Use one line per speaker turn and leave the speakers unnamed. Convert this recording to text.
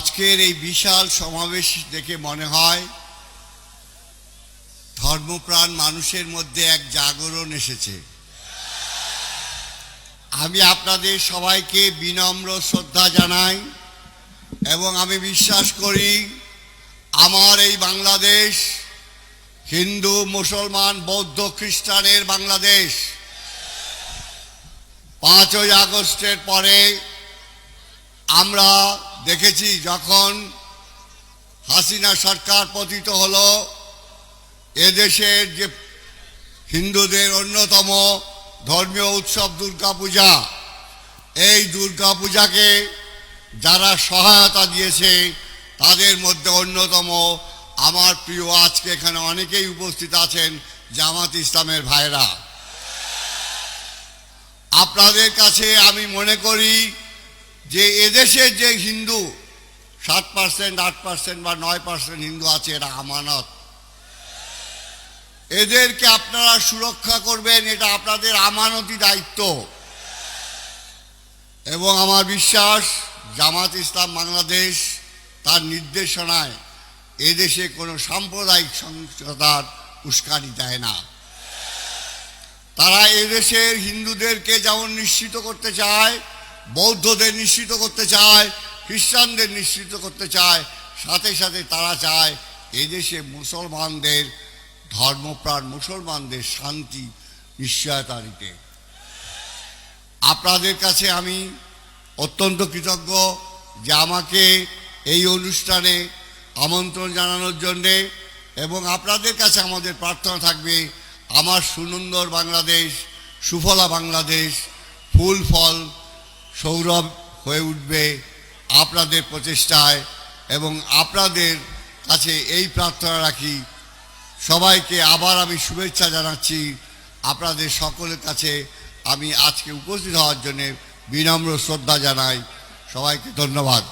আজকের এই বিশাল সমাবেশ দেখে মনে হয় ধর্মপ্রাণ মানুষের মধ্যে এক জাগরণ এসেছে। আমি আপনাদের সবাইকে বিনম্র শ্রদ্ধা জানাই এবং আমি বিশ্বাস করি আমার এই বাংলাদেশ হিন্দু, মুসলমান, বৌদ্ধ, খ্রিস্টানের বাংলাদেশ পাঁচই আগস্টের পরে আমরা দেখেছি যখন হাসিনা সরকার পতিত হলো, এদেশের যে হিন্দুদের অন্যতম ধর্মীয় উৎসব দুর্গাপূজা, এই দুর্গাপূজাকে যারা সহায়তা দিয়েছে, তাদের মধ্যে অন্যতম আমার প্রিয় আজকে এখানে অনেকেই উপস্থিত আছেন, জামাত ইসলামের ভাইরা আপনাদের কাছে আমি মনে করি যে এদেশের যে হিন্দু, সাত পার্সেন্ট আট পার্সেন্ট বা নয় পার্সেন্ট হিন্দু আছে এরা আমানত। এদেরকে আপনারা সুরক্ষা করবেন, এটা আপনাদের আমানতি দায়িত্ব। এবং আমার বিশ্বাস, জামাত ইসলাম বাংলাদেশ তার নির্দেশনায় এদেশে কোনো সাম্প্রদায়িক সহিংসতার উস্কানি দেয় না। তারা এদেশের হিন্দুদেরকে যেমন নিশ্চিত করতে চায় বৌদ্ধদের নিশ্চিত করতে চায়, খ্রিস্টানদের নিশ্চিত করতে চায়, সাথে সাথে তারা চায় এদেশে মুসলমানদের ধর্মপ্রাণ, মুসলমানদের শান্তি নিশ্চয়তা দিতে আপনাদের কাছে আমি অত্যন্ত কৃতজ্ঞ যে আমাকে এই অনুষ্ঠানে আমন্ত্রণ জানানোর জন্যে এবং আপনাদের কাছে আমাদের প্রার্থনা থাকবে, আমার সুনন্দর বাংলাদেশ, সুফলা বাংলাদেশ, ফুল ফল সৌরভ হয়ে উঠবে আপনাদের প্রচেষ্টায় এবং আপনাদের কাছে এই প্রার্থনা রাখি। সবাইকে আবার আমি শুভেচ্ছা জানাচ্ছি। আপনাদের সকলের কাছে আমি আজকে উপস্থিত হওয়ার জন্যে বিনম্র শ্রদ্ধা জানাই। সবাইকে ধন্যবাদ।